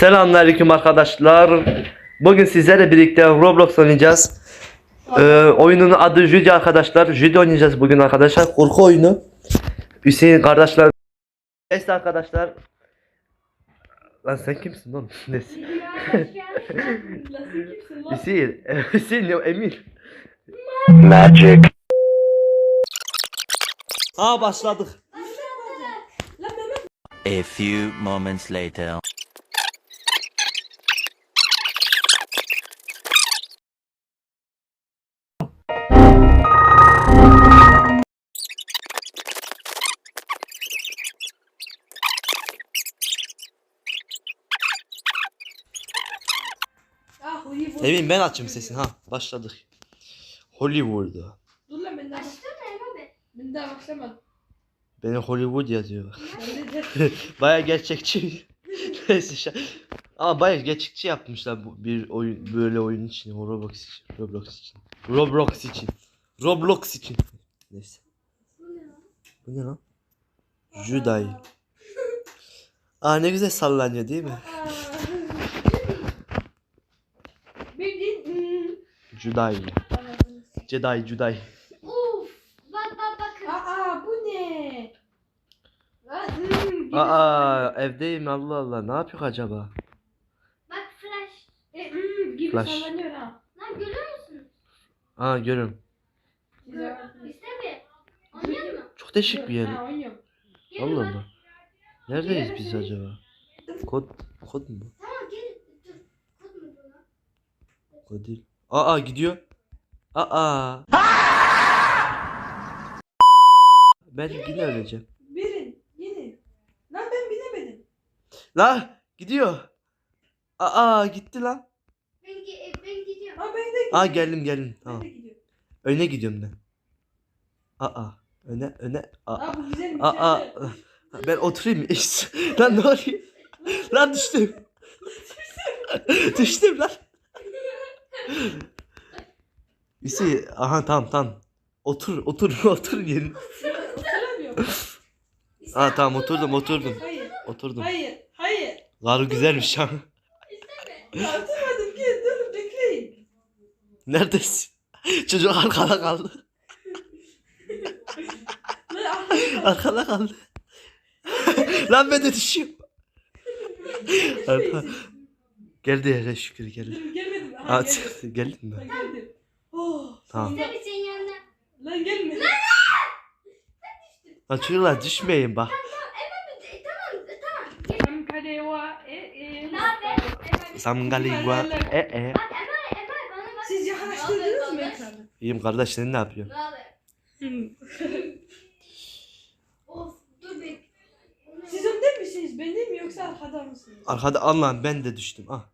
Selamünaleyküm arkadaşlar. Bugün sizlerle birlikte Roblox oynayacağız. Ee, oyunun adı Judy arkadaşlar. Judy oynayacağız bugün arkadaşlar. Korku oyunu. Hüseyin kardeşler. Neyse arkadaşlar. Lan sen kimsin oğlum? Neyse. Hüseyin. Hüseyin Emir. Magic. Aa başladık. A few moments later. Emin ben açayım sesini ha. Başladık. Hollywood'da. Dur lan ben daha, ben daha başlamadım. Beni Hollywood yazıyor. Baya gerçekçi. Neyse şa- Ama baya gerçekçi yapmışlar bu bir oyun böyle oyun için Roblox için Roblox için Roblox için Roblox için Neyse Bu ne lan? Juday Aa ne güzel sallanıyor değil mi? Bildiğin hmm. Juday Jedi Juday Uf, bak bak bakın. Aa bu ne? Aa evdeyim Allah Allah ne yapıyor acaba? Bak flash. E, hmm, gibi Flash. sallanıyor ha. Lan görüyor musun? Aa görüyorum Güzel. İşte bir. Oynuyor mu? Çok değişik bir yer Ha oynuyorum. Gelin Allah bak. Allah Neredeyiz biz acaba? Kod kod mu? bu? Tamam gelin. Dur. Kod mu bu lan? Kod değil. Aa gidiyor. Aa. Ben yine öleceğim. Birin. Yeni. Lan ben binemedim. La gidiyor. Aa gitti lan. Ben, gi- ben gidiyorum. Ha ben de Aa geldim geldim. Ben Tamam. de gidiyorum. Öne gidiyorum ben. Aa öne öne. Aa. Aa bu güzelmiş. Aa. Aa. Ben oturayım. lan ne oluyor? lan düştüm. düştüm lan. Hüseyin. Aha tamam tamam. Otur otur otur yerin. Oturamıyorum. Aa tamam oturdum oturdum. Hayır. Oturdum. Hayır. Hayır. Karı güzelmiş ha. Oturmadım ki. Dur bekleyin. Neredesin? Çocuk arkada kaldı. Arkada kaldı. Lan ben de düşüyorum. Arka- geldi hele şükür geldi. Dur geldim. geldin mi? Geldim. Oh. Tamam. İşte bir senin yanına. Lan gelme. Lan çocuklar düşmeyin bak. E, tamam e, kaleva. E e. Ne haber? Samgaligua. E e. Siz yaklaştırdınız mı ekranı? İyiyim kardeş sen ne yapıyorsun? Ne haber? Of dur bir. Siz önde misiniz? Ben değil mi yoksa arkada mısınız? Arkada Allah'ım ben de düştüm. Ah.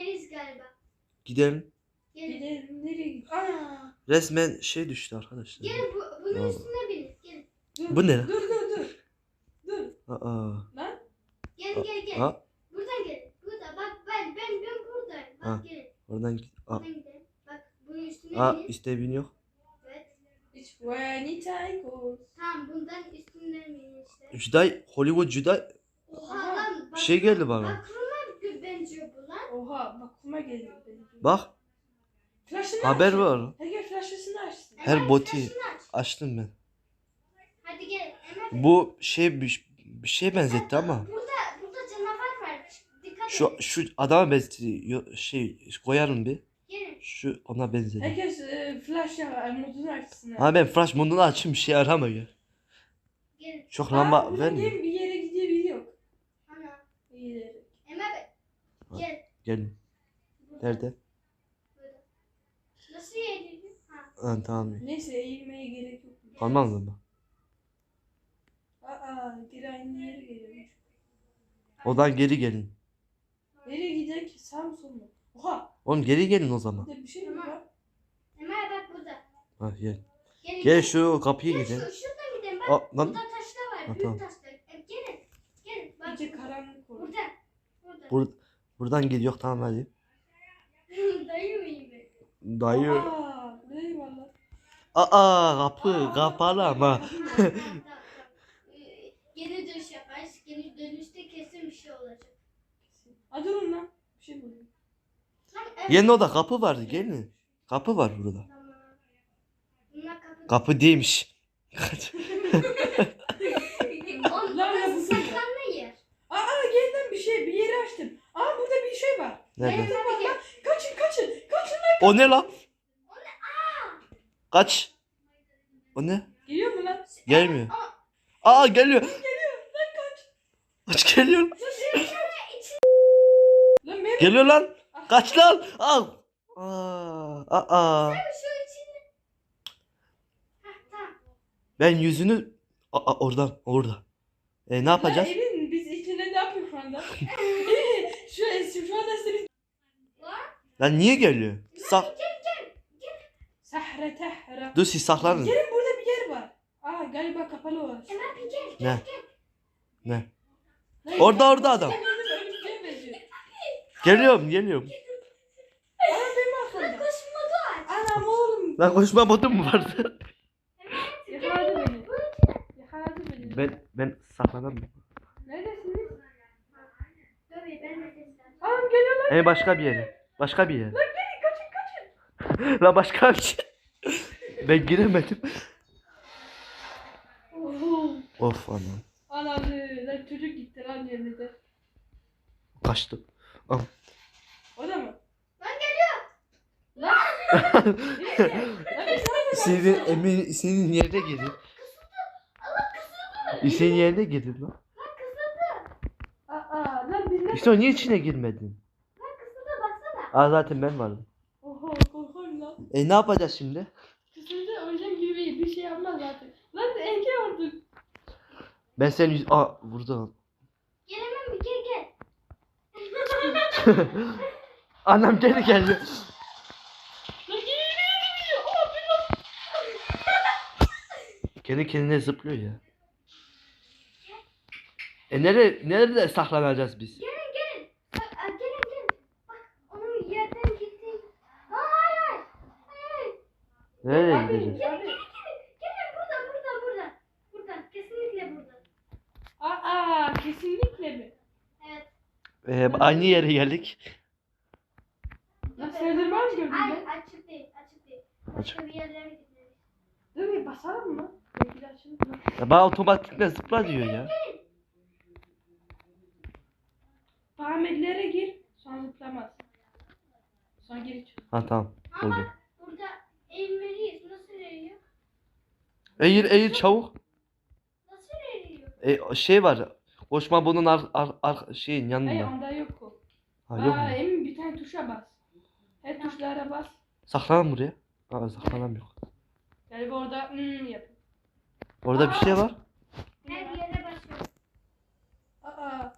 Deniz galiba. Gidelim. Gidelim nereye gidiyor? Aa. Resmen şey düştü arkadaşlar. Gelin bu, bunun Tamam. üstüne binin. Gelin. Dur. Bu ne? Dur dur dur. Dur. Aa. Lan. Gelin gel gel. Ha? Buradan gel. Burada bak ben ben ben buradayım. Bak Ha. gelin. Oradan git. Aa. Buradan gidelim. Bak bunun üstüne Aa binin. işte bin yok. Evet. It's when it goes. Tamam bundan üstüne binin işte. Juday Hollywood Juday Oha lan. bir şey geldi bana. Bak Roma benziyor bu lan. Oha bak kuma geliyor. Bak Flash'ını haber aç. var. Ege flash'ını açsın. Her boti flaşını aç. açtım ben. Hadi gel. Emel. Bu şey bir, bir şey benzetti ama. Burada burada canavar var. Dikkat Şu et. şu adama benzetti. Şey koyarım bir. Gelin. Şu ona benzedi. Herkes e, flash ya modunu açsın. ha. Ben flash modunu açayım bir şey yaramıyor. Gelin. Çok Aa, lamba vermiyor. bir yere gidebiliyor. Ana. Bir yere. Gel. Gelin. Burada. Nerede? Burada. Nasıl yedin? Ha. Tamam. Neyse eğilmeye gerek yok. Kalmaz mı? Aa geri aynı yere geliyormuş. Odan geri gelin. Nereye mı sol mu? Oha! Oğlum geri gelin o zaman. Burada bir şey mi var? Emel bak burada. Ha gel. Gelin. Gel şu kapıya Gel gidelim. şu, şuradan gidelim. Bak Aa, lan. burada taşlar var. Ha, büyük tamam. taşlar. E, gelin. Gelin. Bak. İyice karanlık oldu. Burada. Burada. Bur buradan gidiyor tamam hadi. Dayı mıyım ben? Dayı. Aa. Aa kapı kapalı ama. Tamam, tamam, tamam. Ee, şey olacak. Hadi durun lan. Bir şey bulayım. Lan. Gelin oda kapı vardı gelin. Kapı var burada. Bunlar kapı. Kapı değilmiş. Lan yapısın. saklanma yer. Aa gelin lan bir şey bir yeri açtım. Aa burada bir şey var. Nerede? Hadi gel. Kaçın kaçın. Kaçın. O ne lan? Kaç. O ne? Geliyor mu lan? Gelmiyor. Aa, Aa geliyor. Geliyor. Lan kaç. Kaç geliyor. Lan Mehmet. Geliyor lan. Kaç lan. Al. Aa, aa. Ben yüzünü aa, oradan orada. E ne yapacağız? Lan Emin biz içinde ne yapıyoruz şu anda? şu, şu anda seni Lan. Lan niye geliyor? Sak. Dur siz saklanın. Gelin burada bir yer var. Aa galiba kapalı o. Ömer bir gel. Ne? Ne? Lan, Orada, orada adam. Benziyor. Geliyorum geliyorum. Aa benim aç. Anam oğlum. Lan koşma botum mu vardı? Yakaladı beni. Yakaladı beni. Ben ben saklanamıyorum. Neredesiniz? Dur bir ben de. Anam geliyor lan. E başka bir yere. Başka bir yere. Lan gelin kaçın kaçın. Lan başka bir şey. Ben giremedim. Of anam. Anam lan çocuk gitti lan yerine de. Kaçtım. O da mı? Lan geliyor. Lan. Senin emin senin yerine gidin. Senin yerine gidin lan. İşte o niye içine girmedin? Lan kısıldı baksana. Aa zaten ben vardım. Oho korkuyorum lan. E ne yapacağız şimdi? Kısımda öleceğim gibi bir, bir şey yapmaz zaten. Lan enke olduk. Ben senin yüz... Aa burada. Gelemem bir gel gel. Anam geri geldi. Kendi kendine zıplıyor ya. E nere nerede saklanacağız biz? Gelin gelin. Bak, gelin gelin. Bak onun yerden gitti. Hayır hayır. Hayır. Nereye gideceğiz? Gelin gelin gelin. Gelin burada burada burada. Burada kesinlikle burada. Aa kesinlikle mi? Evet. E, aynı yere geldik. Lan sığdırma mı gördün Ay lan? açık değil açık değil. Başka bir yerlere gidiyoruz. Dur bir basalım mı? Belki açılır mı? Ya bana otomatikle zıpla diyor ya. Parametrelere gir. Sonra zıplamaz. Sonra geri çık. Ha tamam. Ama Oldu. burada eğilmeliyiz. Nasıl eğiliyor? Eğil eğil çabuk. Nasıl eğiliyor? E, şey var. Koşma bunun ar, ar, ar şeyin Hayır yanında. onda yok o. Ha yok Aa mu? emin bir tane tuşa bas. Her tuşlara bas. Saklan buraya. Aa saklanamıyor. Galiba orada hmm yap. Orada bir şey var. Her yere basıyoruz. Aa.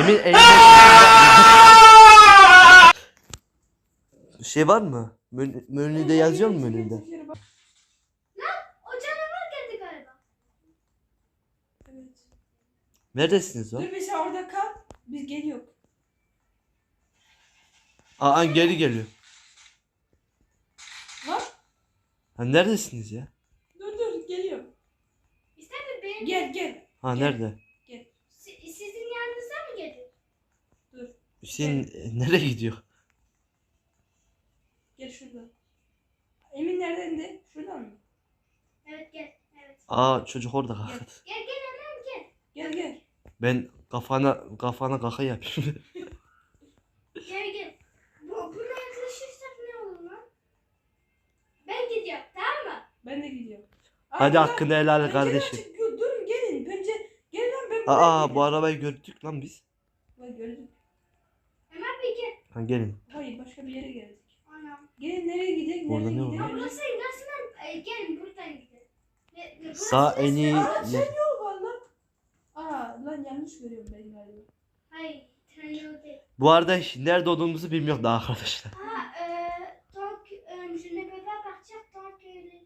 Emin eline şey var mı? Menü, menüde yazıyor mu menüde? O canavar geldi galiba. Evet. Neredesiniz o? Dur bir sen orada kal. Biz geliyor. Aa geri geliyor. Lan Ha neredesiniz ya? dur dur geliyor. İşte bir benim. Gel gel. Ha nerede? Si- sizin yanınıza mı geldi? Dur. Hüseyin e, nereye gidiyor? Gel şuradan. Emin nereden de? Şuradan mı? Evet gel. Evet. Aa çocuk orada kalktı. Gel gel hemen gel. Gel gel. Ben kafana kafana kaka yapıyorum. Gel gel. Bu, buna yaklaşırsak ne olur lan? Ben gidiyorum tamam mı? Ben de gidiyorum. Hadi lan, hakkını helal et kardeşim. açık. Dur, Durun gelin. Bence gel lan ben Aa bu arabayı gördük lan biz. Bak gördüm. Hemen bir gel. Ha gelin. Hayır başka bir yere geldik. Anam. Gelin nereye gidelim? Orada nereye ne var? gidelim? Ha burası nasıl? E, gelin buradan gidelim. Ne- ne- burası Sağ en iyi. Aa ne- sen lan. Aa lan yanlış görüyorum ben galiba. Hayır. Bu arada nerede olduğumuzu bilmiyorum daha arkadaşlar. Ha e, donc euh, je ne peux pas partir tant que les...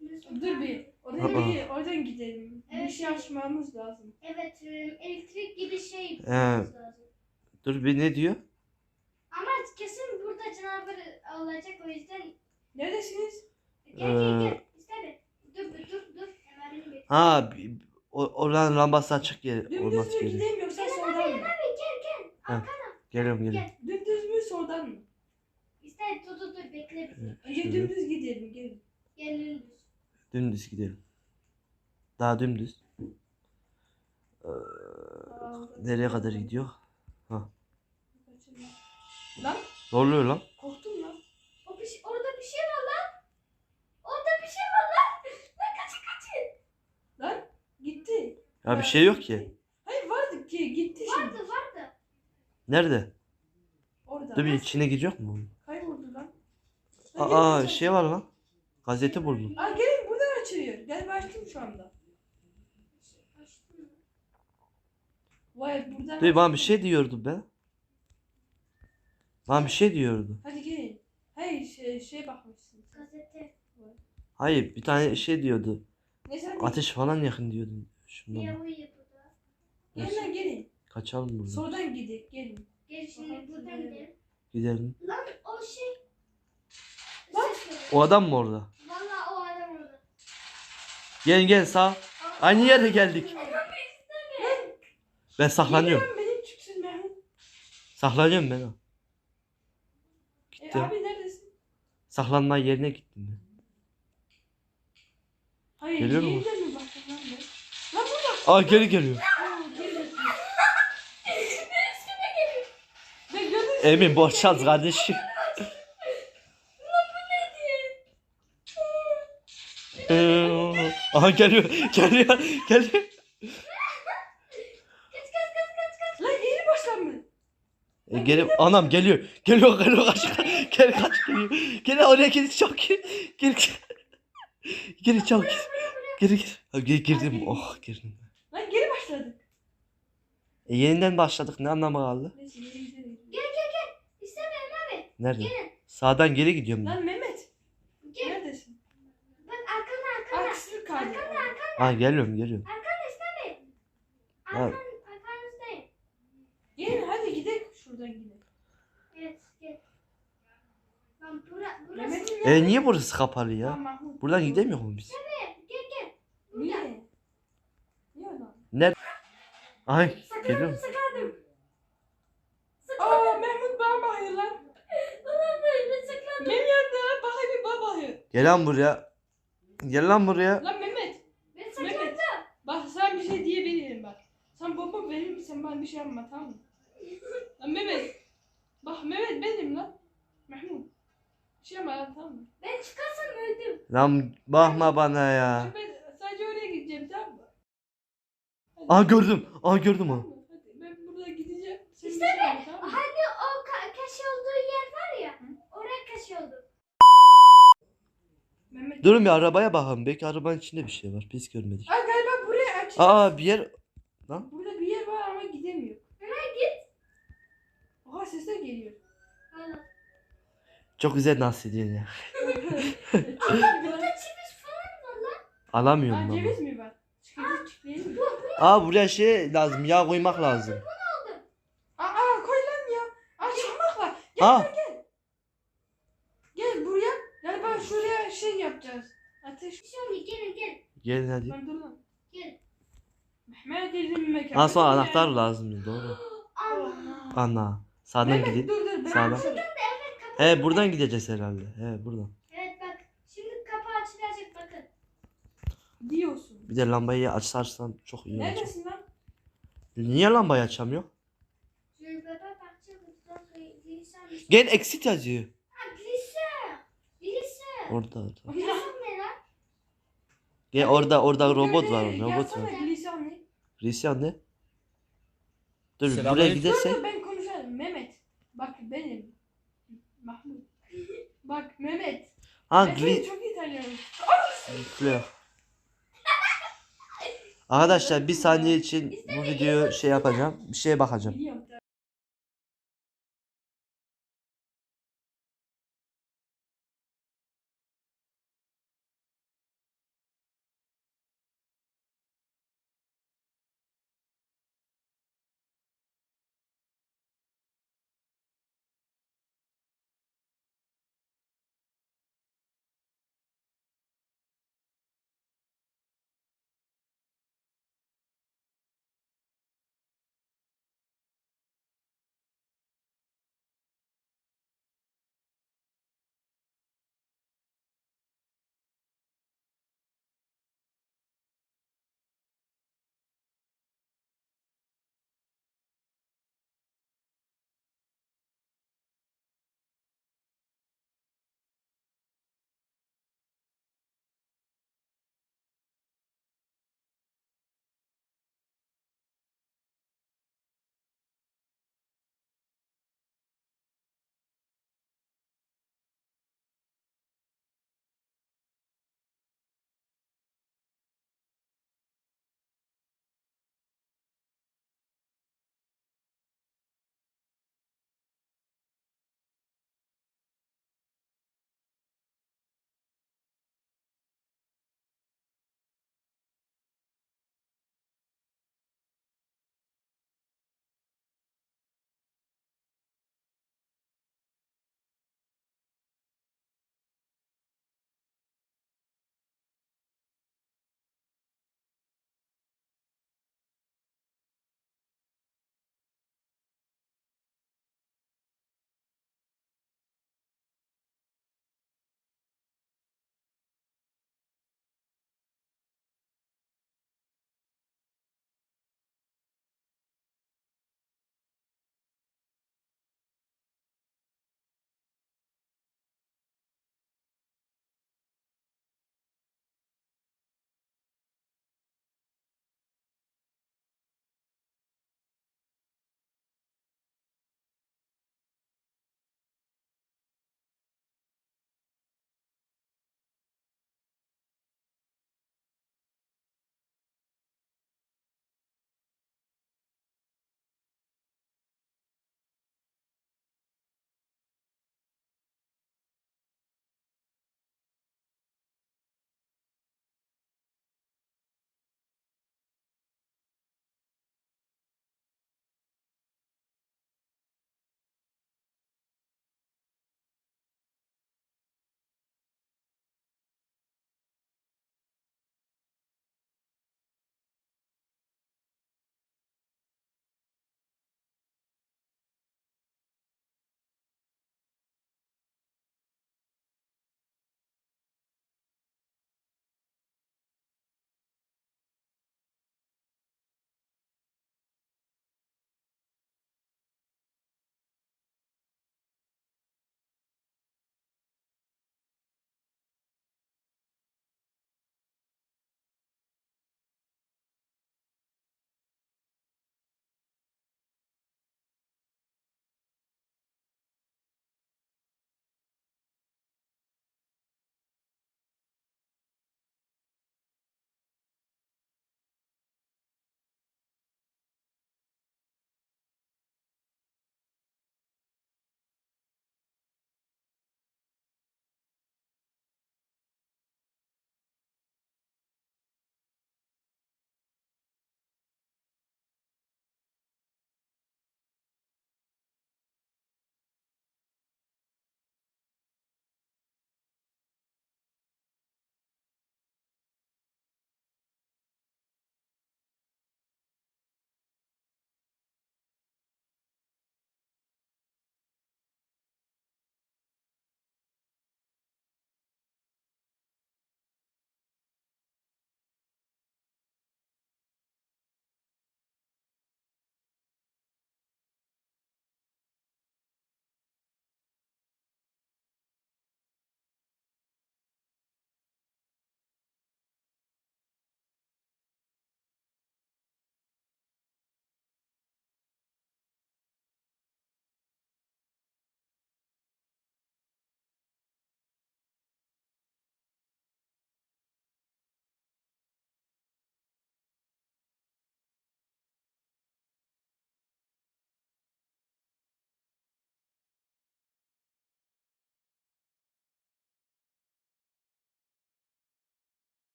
ne sont Dur bir. Oradan, Aa. bir, oradan gidelim. Bir şey açmamız lazım. Evet, e, elektrik gibi şey Ee. bulmamız lazım. Dur bir ne diyor? Ama kesin burada canavar olacak o yüzden Neredesiniz? gel gel Ee. gel. İşte bir. Dur dur dur. Hemen. Ha bi- o, oranın lambası açık yer Dümdüz mü gerekiyor. gideyim yoksa soldan mı? Abi gel gel. Ha. Arkana. Geliyorum geliyorum. Dümdüz mü soldan mı? İster dur dur dur bekle bizi. Önce Şöyle. dümdüz gidelim gelin. Gelin. Dümdüz gidelim. Daha dümdüz. Ee, nereye kadar gidiyor? Lan Ne oluyor lan? korktum lan. O bir şey, orada bir şey var lan. Orada bir şey var lan. Lan kaçın kaçın. Lan gitti. Ya bir şey yok ki. Hayır vardı ki gitti şimdi. Vardı vardı. Nerede? Orada. Dur bir içine gidiyor mu? Kayboldu lan. Lan Aa gel, şey var lan. Gazete buldum. Aa gelin buradan açılıyor. Gel ben açtım şu anda. Vay buradan. Dur bana bir şey diyordu be. Bana bir şey diyordu. Hadi gelin. Hayır şey, şey bakmışsın. Gazete. Hayır bir tane şey diyordu. Neyse hadi. Ateş falan yakın diyordu. Niye bak. uyuyor burada? Gelin gelin. Kaçalım buradan. Soldan gidelim gelin. Gel şimdi buradan gidelim. Gidelim. Lan o şey. Veriyor. O adam mı orada? Valla o adam orada. Gel gel sağ. Aynı yere geldik. Ben saklanıyorum. Gelin lan benim çıksın Mehmet. Saklanıyorum ben. E, Gittim. abi neredesin? Saklanma yerine gittim ben. Hayır Geliyor mu? yeniden mi baktın lan ben? Lan burada. Aa geri geliyor. Emin boşalt kardeşim. Ee, Aha geliyor. Geliyor. Geliyor. Lan yeni başlanmış. E, geri anam geliyor. Geliyor geliyor kaç. Gel kaç geliyor. Gel oraya gir çok gir. Gir gir. Gir çok gir. Gir gir. Ha, gir girdim. Oh girdim. Lan. E, yeniden başladık. Ne anlamı kaldı? Neyse geri gidelim. İstemiyorum abi. Nerede? Gelin. Sağdan geri gidiyorum ben. Lan Mehmet. Gel. Neredesin? Bak arkana arkana. Aksırık kaldı. Arkana arkana. Ha geliyorum geliyorum. Arkana İsmail. Ha. Arkan, arkanızdayım. Gelin hadi gidelim. Şuradan gidelim. Evet gel. Lan bura, burası. Mehmet'in E niye burası kapalı ya? Tamam, Mahmut. Buradan gidemiyor mu biz? Gel gel. Niye? Niye lan? Ay Geliyorum. saklandım. Aa Mehmet bana bakıyor lan. Ulan böyle saklandım. Benim yanımda bakıyor bir bana bakıyor. Gel lan buraya. Gel lan buraya. Lan Mehmet. Ben saklandım. Mehmet. Bak sen bir şey diyebilirim bak. Sen baba benim sen bana bir şey yapma tamam mı? Lan Mehmet. Bak Mehmet benim lan. Mahmut. Bir şey yapma lan tamam mı? Ben çıkarsam öldüm. Lan bakma bana ya. Şimdi Ben sadece oraya gideceğim tamam mı? Hadi. Aa gördüm. Aa gördüm onu. Hadi ben buradan gideceğim. Sen İşte tamam mı? Hani o ka- kaşı olduğu yer var ya. Oraya kaşı oldu. Mehmet. Durun bir arabaya bakalım. Belki arabanın içinde bir şey var. Biz görmedik. Aa galiba buraya aç. Aa bir yer. Burada bir yer var ama gidemiyor. Hemen git. Oha sesler geliyor. Allah. Çok güzel dans ediyorsun ya. Falan var lan. Alamıyorum Aa ceviz mi var? Çıkacak çiftleyelim mi? Aa buraya şey lazım. Yağ koymak lazım. Aa, aa koy lan ya. Aa çakmak var. Gel Aa. gel gel. Gel buraya. Galiba şuraya şey yapacağız. Ateş. Şimdi gelin gelin. Gelin hadi. Lan dur lan. Gelin. Mehmet dedim mekan. Ha sonra anahtar lazım. Doğru. Allah. Ana. Sağdan Mehmet gidelim. dur dur. Sağdan. He buradan gideceğiz herhalde. He buradan. Evet bak. Şimdi kapağı açılacak bakın. Diyorsun. Bir de lambayı açarsan çok iyi olacak. Neredesin lan? Niye lambayı açamıyor? Glisem. Gel exit yazıyor. Ha Glisem. Glisem. Orada orada. Ne lan? Gel orada orada robot var. Robot var. lisan ne? Risyan ne? Dur buraya Selamünaleyküm. Dur gidersek. dur ben konuşayım. Mehmet. Bak benim. Mahmut. Bak Mehmet. Ha ben seni gli... çok iyi tanıyorum. Fleur. Arkadaşlar bir saniye için bu videoyu şey yapacağım. Bir şeye bakacağım.